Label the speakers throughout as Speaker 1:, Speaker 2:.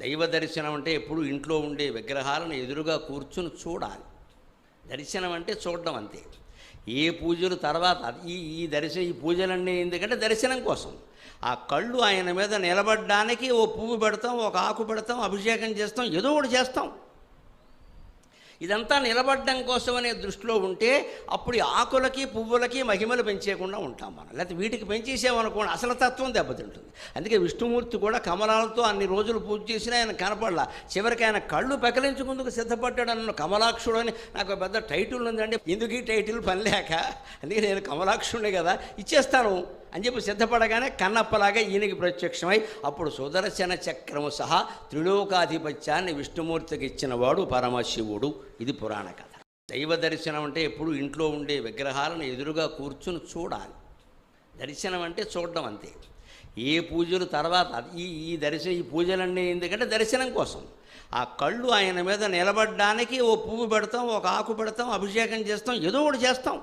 Speaker 1: దైవ దర్శనం అంటే ఎప్పుడు ఇంట్లో ఉండే విగ్రహాలను ఎదురుగా కూర్చుని చూడాలి. దర్శనం అంటే చూడడం అంతే. ఏ పూజలు తర్వాత ఈ ఈ దర్శనం ఈ పూజలన్నీ ఎందుకంటే దర్శనం కోసం. ఆ కళ్ళు ఆయన మీద నిలబడడానికి ఓ పువ్వు పెడతాం ఒక ఆకు పెడతాం అభిషేకం చేస్తాం ఏదో ఒకటి చేస్తాం. ఇదంతా నిలబడడం కోసమనే దృష్టిలో ఉంటే అప్పుడు ఆకులకి పువ్వులకి మహిమలు పెంచేయకుండా ఉంటాం మనం. లేకపోతే వీటికి పెంచేసామనుకోండి అసలు తత్వం దెబ్బతింటుంది. అందుకే విష్ణుమూర్తి కూడా కమలాలతో అన్ని రోజులు పూజ చేసినా ఆయన కనపడలా. చివరికి ఆయన కళ్ళు పెకలించుకుందుకు సిద్ధపడ్డాడు అన్న కమలాక్షుడు అని. నాకు పెద్ద టైటిల్ ఉందండి. ఎందుకు ఈ టైటిల్ పని లేక? అందుకే నేను కమలాక్షుడే కదా ఇచ్చేస్తాను. అని చెప్పి సిద్ధపడగానే కన్నప్పలాగా ఈయనకి ప్రత్యక్షమై అప్పుడు సుదర్శన చక్రము సహా త్రిలోకాధిపత్యాన్ని విష్ణుమూర్తికి ఇచ్చినవాడు పరమశివుడు. ఇది పురాణ కథ. దైవ దర్శనం అంటే ఎప్పుడు ఇంట్లో ఉండే విగ్రహాలను ఎదురుగా కూర్చుని చూడాలి. దర్శనం అంటే చూడడం అంతే. ఏ పూజలు తర్వాత ఈ ఈ దర్శనం ఈ పూజలన్నీ ఎందుకంటే దర్శనం కోసం. ఆ కళ్ళు ఆయన మీద నిలబడడానికి ఓ పువ్వు పెడతాం ఒక ఆకు పెడతాం అభిషేకం చేస్తాం ఏదో ఒకటి చేస్తాం.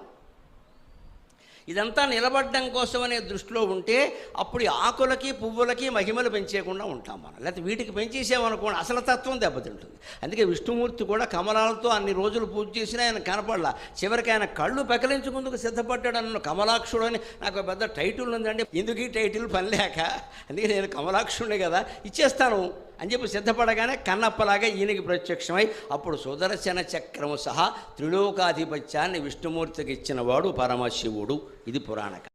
Speaker 1: ఇదంతా నిలబడడం కోసమనే దృష్టిలో ఉంటే అప్పుడు ఆకులకి పువ్వులకి మహిమలు పెంచేయకుండా ఉంటాం మనం. లేకపోతే వీటికి పెంచేసామనుకోండి అసలు తత్వం దెబ్బతింటుంది. అందుకే విష్ణుమూర్తి కూడా కమలాలతో అన్ని రోజులు పూజ చేసినా ఆయన కనపడలా. చివరికి ఆయన కళ్ళు పెకలించుకుందుకు సిద్ధపడ్డాడు అన్న కమలాక్షుడు అని. నాకు ఒక పెద్ద టైటిల్ ఉందండి. ఎందుకు ఈ టైటిల్ పని లేక? అందుకే నేను కమలాక్షుడే కదా ఇచ్చేస్తాను. అని చెప్పి సిద్ధపడగానే కన్నప్పలాగా ఈయనకి ప్రత్యక్షమై అప్పుడు సుదర్శన చక్రము సహా త్రిలోకాధిపత్యాన్ని విష్ణుమూర్తికి ఇచ్చినవాడు పరమశివుడు. ఇది పురాణక